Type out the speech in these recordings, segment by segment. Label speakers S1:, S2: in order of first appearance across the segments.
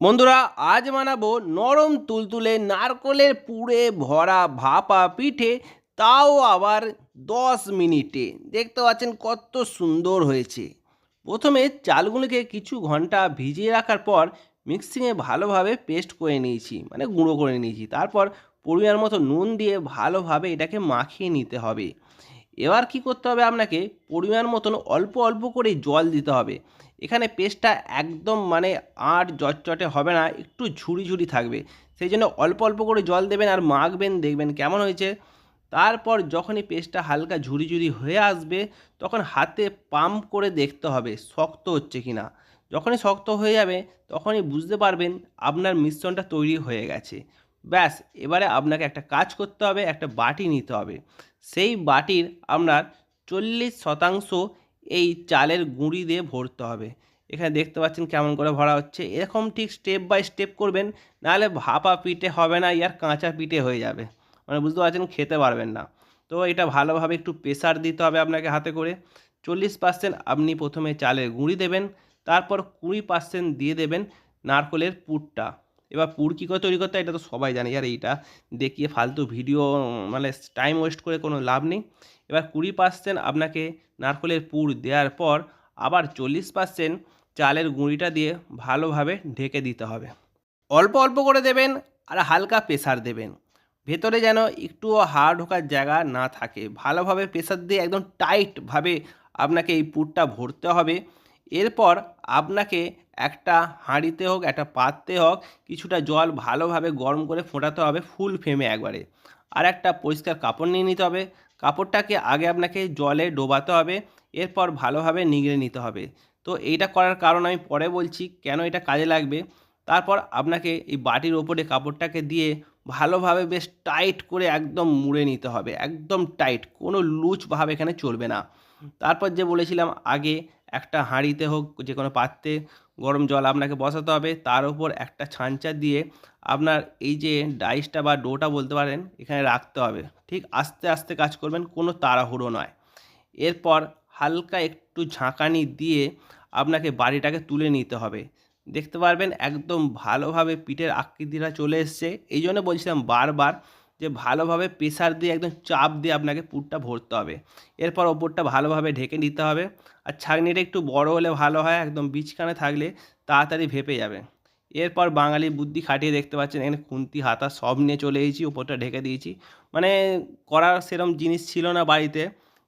S1: বন্ধুরা, আজ বানাবো নরম তুলতুলে নারকলের পুড়ে ভরা ভাপা পিঠে, তাও আবার দশ মিনিটে। দেখতে পাচ্ছেন কত সুন্দর হয়েছে। প্রথমে চালগুলোকে কিছু ঘণ্টা ভিজিয়ে রাখার পর মিক্সিংয়ে ভালোভাবে পেস্ট করে নিয়েছি মানে গুঁড়ো করে নিয়েছি। তারপর পরিমাণ মতো নুন দিয়ে ভালোভাবে এটাকে মাখিয়ে নিতে হবে। এবার কি করতে হবে আপনাকে পরিমাণ মতন অল্প অল্প করে জল দিতে হবে। এখানে পেস্টটা একদম মানে আর জটচটে হবে না, একটু ঝুড়ি ঝুড়ি থাকবে। সেই জন্য অল্প অল্প করে জল দেবেন আর মাখবেন, দেখবেন কেমন হয়েছে। তারপর যখনই পেস্টটা হালকা ঝুড়ি ঝুড়ি হয়ে আসবে, তখন হাতে পাম্প করে দেখতে হবে শক্ত হচ্ছে কি না যখনই শক্ত হয়ে যাবে, তখনই বুঝতে পারবেন আপনার মিশ্রণটা তৈরি হয়ে গেছে। ব্যাস, এবারে আপনাকে একটা কাজ করতে হবে, একটা বাটি নিতে হবে। সেই বাটির আপনার চল্লিশ শতাংশ এই চালের গুঁড়ি দিয়ে ভরতে হবে। এখানে দেখতে পাচ্ছেন কেমন করে ভরা হচ্ছে। এরকম ঠিক স্টেপ বাই স্টেপ করবেন, নাহলে ভাপা পিঠে হবে না, ইয়ার কাঁচা পিঠে হয়ে যাবে। মানে বুঝতে পারছেন, খেতে পারবেন না। তো এটা ভালোভাবে একটু প্রেসার দিতে হবে আপনাকে হাতে করে। চল্লিশ পার্সেন্ট আপনি প্রথমে চালের গুঁড়ি দেবেন, তারপর কুড়ি পার্সেন্ট দিয়ে দেবেন নারকলের পুরটা। এবার পুর কী করে তৈরি করতে এটা তো সবাই জানে। আর এইটা দেখিয়ে ফালতু ভিডিও মানে টাইম ওয়েস্ট করে কোনো লাভ নেই। এবার কুড়ি পার্সেন্ট আপনাকে নারকলের পুর দেওয়ার পর আবার চল্লিশ পার্সেন্ট চালের গুঁড়িটা দিয়ে ভালোভাবে ঢেকে দিতে হবে। অল্প অল্প করে দেবেন আর হালকা প্রেসার দেবেন। ভেতরে যেন একটুও হাড় ঢোকার জায়গা না থাকে। ভালোভাবে প্রেসার দিয়ে একদম টাইটভাবে আপনাকে এই পুরটা ভরতে হবে। এরপর আপনাকে একটা হাঁড়িতে হোক, একটা পাত্রে হোক, কিছুটা জল ভালোভাবে গরম করে ফোটাতে হবে ফুল ফ্লেমে একবারে। আর একটা পরিষ্কার কাপড় নিয়ে নিতে হবে। কাপড়টাকে আগে আপনাকে জলে ডোবাতে হবে এরপর ভালোভাবে নিগড়ে নিতে হবে। তো এইটা করার কারণ আমি পরে বলছি কেন এটা কাজে লাগবে। তারপর আপনাকে এই বাটির ওপরে কাপড়টাকে দিয়ে ভালোভাবে বেশ টাইট করে একদম মুড়ে নিতে হবে একদম টাইট কোনো লুজ ভাব এখানে চলবে না। তারপর যে বলেছিলাম আগে একটা হাঁড়িতে হোক যে কোনো পাত্রে গরম জল আপনাকে বসাতে হবে। তার উপর একটা ছাঁচা দিয়ে আপনার এই যে ডাইসটা বা ডোটা বলতে পারেন, এখানে রাখতে হবে। ঠিক আস্তে আস্তে কাজ করবেন, কোনো তাড়াহুড়ো নয়। এরপর হালকা একটু ঝাঁকানি দিয়ে আপনাকে বাড়িটাকে তুলে নিতে হবে। দেখতে পারবেন একদম ভালোভাবে পিঠের আকৃতিটা চলে এসছে। এই জন্য বলছিলাম বারবার যে ভালোভাবে প্রেসার দিয়ে একদম চাপ দিয়ে আপনাকে পুরটা ভরতে হবে। এরপর ওপরটা ভালোভাবে ঢেকে নিতে হবে। আর ছাঁকনিটা একটু বড় হলে ভালো হয়, একদম বীজখানে থাকলে তাড়াতাড়ি ভেপে যাবে। এরপর বাঙালি বুদ্ধি খাটিয়ে দেখতে পাচ্ছেন, এখানে খুন্তি, হাতা সব নিয়ে চলে এসেছি, ওপরটা ঢেকে দিয়েছি। মানে করার সেরম জিনিস ছিল না বাড়িতে,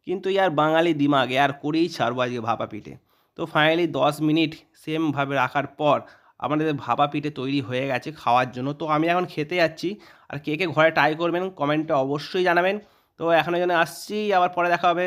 S1: কিন্তু ইয়ার বাঙালি দিমাগে, আর করেই ছাড়বো আজকে ভাপা পিঠে। তো ফাইনালি দশ মিনিট সেমভাবে রাখার পর আমাদের ভাপা পিঠে তৈরি হয়ে গেছে খাওয়ার জন্য। তো আমি এখন খেতে যাচ্ছি। আর কে কে ঘরে ট্রাই করবেন কমেন্টে অবশ্যই জানাবেন। তো এখনও জন্য আসছি, আবার পরে দেখা হবে।